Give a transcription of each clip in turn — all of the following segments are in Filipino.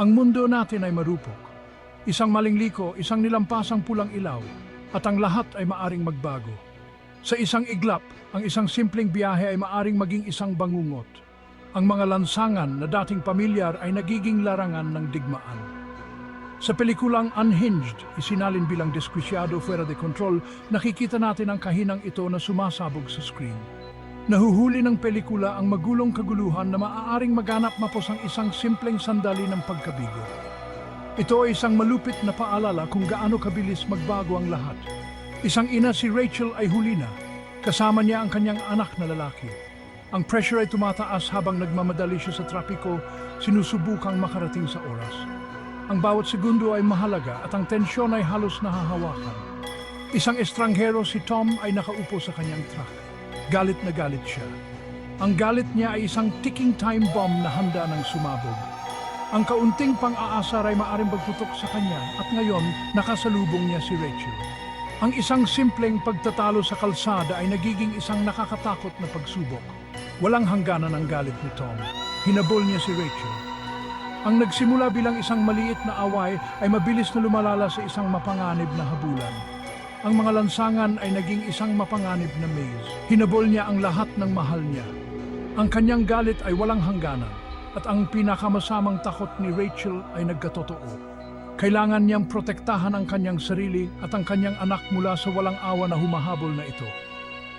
Ang mundo natin ay marupok. Isang maling liko, isang nilampasang pulang ilaw, at ang lahat ay maaring magbago. Sa isang iglap, ang isang simpleng biyahe ay maaring maging isang bangungot. Ang mga lansangan na dating pamilyar ay nagiging larangan ng digmaan. Sa pelikulang Unhinged, isinalin bilang diskwisyado fuera de control, nakikita natin ang kahinang ito na sumasabog sa screen. Nahuhuli ng pelikula ang magulong kaguluhan na maaaring maganap mapos ang isang simpleng sandali ng pagkabigo. Ito ay isang malupit na paalala kung gaano kabilis magbago ang lahat. Isang ina si Rachel ay huli na. Kasama niya ang kanyang anak na lalaki. Ang pressure ay tumataas habang nagmamadali siya sa trapiko, sinusubukang makarating sa oras. Ang bawat segundo ay mahalaga at ang tensyon ay halos nahahawakan. Isang estranghero si Tom ay nakaupo sa kanyang truck. Galit na galit siya. Ang galit niya ay isang ticking time bomb na handa ng sumabog. Ang kaunting pang-aasar ay maaring magtutok sa kanya at ngayon nakasalubong niya si Rachel. Ang isang simpleng pagtatalo sa kalsada ay nagiging isang nakakatakot na pagsubok. Walang hangganan ang galit ni Tom. Hinabol niya si Rachel. Ang nagsimula bilang isang maliit na away ay mabilis na lumalala sa isang mapanganib na habulan. Ang mga lansangan ay naging isang mapanganib na maze. Hinabol niya ang lahat ng mahal niya. Ang kanyang galit ay walang hangganan at ang pinakamasamang takot ni Rachel ay nagkatotoo. Kailangan niyang protektahan ang kanyang sarili at ang kanyang anak mula sa walang awa na humahabol na ito.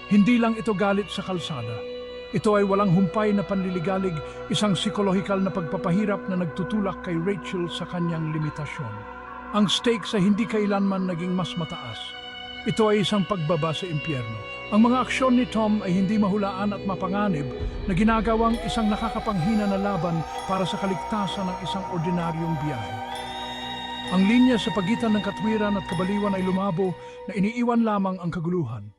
Hindi lang ito galit sa kalsada. Ito ay walang humpay na panliligalig, isang psikolohikal na pagpapahirap na nagtutulak kay Rachel sa kanyang limitasyon. Ang stakes ay hindi kailanman naging mas mataas. Ito ay isang pagbaba sa impyerno. Ang mga aksyon ni Tom ay hindi mahulaan at mapanganib na ginagawang isang nakakapanghina na laban para sa kaligtasan ng isang ordinaryong biyahe. Ang linya sa pagitan ng katwiran at kabaliwan ay lumabo na iniiwan lamang ang kaguluhan.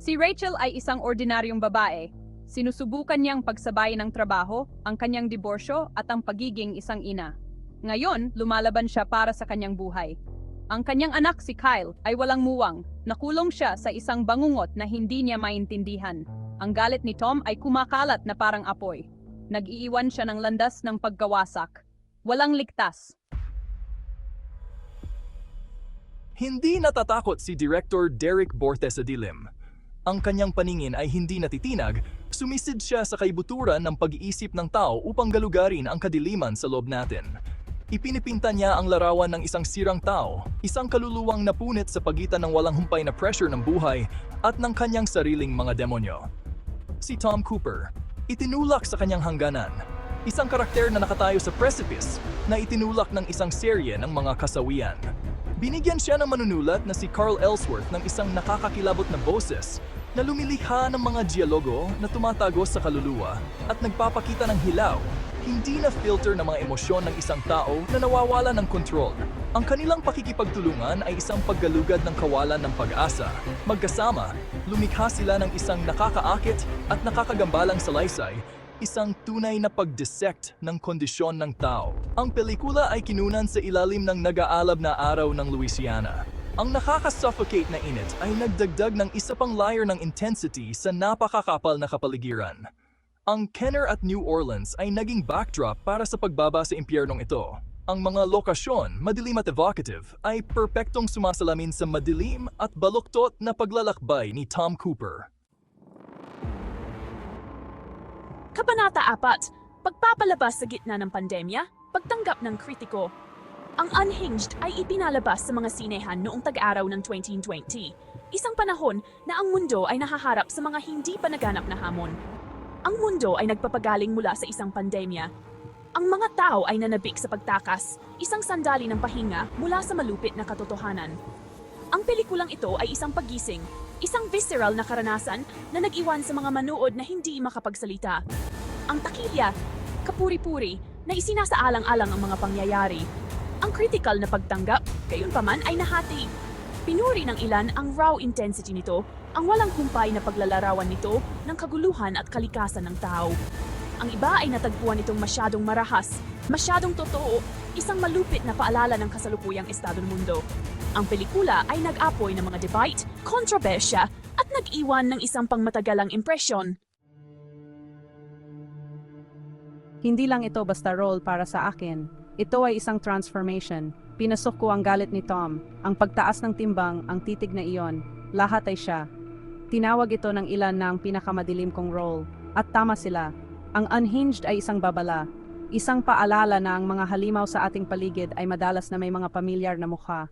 Si Rachel ay isang ordinaryong babae. Sinusubukan niyang pagsabayin ang trabaho, ang kanyang diborsyo at ang pagiging isang ina. Ngayon, lumalaban siya para sa kanyang buhay. Ang kanyang anak si Kyle ay walang muwang. Nakulong siya sa isang bangungot na hindi niya maintindihan. Ang galit ni Tom ay kumakalat na parang apoy. Nag-iiwan siya ng landas ng pagkawasak. Walang ligtas. Hindi natatakot si Director Derek Bortesadilim. Ang kanyang paningin ay hindi natitinag, sumisid siya sa kaibuturan ng pag-iisip ng tao upang galugarin ang kadiliman sa loob natin. Ipinipinta niya ang larawan ng isang sirang tao, isang kaluluwang napunit sa pagitan ng walang humpay na pressure ng buhay at ng kanyang sariling mga demonyo. Si Tom Cooper, itinulak sa kanyang hangganan, isang karakter na nakatayo sa precipice na itinulak ng isang serye ng mga kasawian. Binigyan siya ng manunulat na si Carl Ellsworth ng isang nakakakilabot na boses na lumilikha ng mga dialogo na tumatago sa kaluluwa at nagpapakita ng hilaw, hindi na filter ng mga emosyon ng isang tao na nawawala ng kontrol. Ang kanilang pakikipagtulungan ay isang paggalugad ng kawalan ng pag-asa. Magkasama, lumikha sila ng isang nakakaakit at nakakagambalang salaysay isang tunay na pag-dissect ng kondisyon ng tao. Ang pelikula ay kinunan sa ilalim ng nag-aalab na araw ng Louisiana. Ang nakaka-suffocate na init ay nagdagdag ng isa pang layer ng intensity sa napakakapal na kapaligiran. Ang Kenner at New Orleans ay naging backdrop para sa pagbaba sa impyernong ito. Ang mga lokasyon, madilim at evocative, ay perpektong sumasalamin sa madilim at baluktot na paglalakbay ni Tom Cooper. Kabanata 4. Pagpapalabas sa gitna ng pandemya, pagtanggap ng kritiko. Ang Unhinged ay ipinalabas sa mga sinehan noong tag-araw ng 2020. Isang panahon na ang mundo ay nahaharap sa mga hindi pa naganap na hamon. Ang mundo ay nagpapagaling mula sa isang pandemya. Ang mga tao ay nanabik sa pagtakas, isang sandali ng pahinga mula sa malupit na katotohanan. Ang pelikulang ito ay isang pagising, isang visceral na karanasan na nag-iwan sa mga manood na hindi makapagsalita. Ang takilya, kapuri-puri, na isinasaalang-alang ang mga pangyayari. Ang critical na pagtanggap, gayon paman ay nahati. Pinuri ng ilan ang raw intensity nito, ang walang humpay na paglalarawan nito ng kaguluhan at kalikasan ng tao. Ang iba ay natagpuan itong masyadong marahas, masyadong totoo, isang malupit na paalala ng kasalukuyang estado ng mundo. Ang pelikula ay nag-apoy ng mga debate, kontrobersya, at nag-iwan ng isang pangmatagalang impresyon. Hindi lang ito basta role para sa akin. Ito ay isang transformation. Pinasok ko ang galit ni Tom, ang pagtaas ng timbang, ang titig na iyon. Lahat ay siya. Tinawag ito ng ilan na ang pinakamadilim kong role. At tama sila. Ang unhinged ay isang babala. Isang paalala na ang mga halimaw sa ating paligid ay madalas na may mga pamilyar na mukha.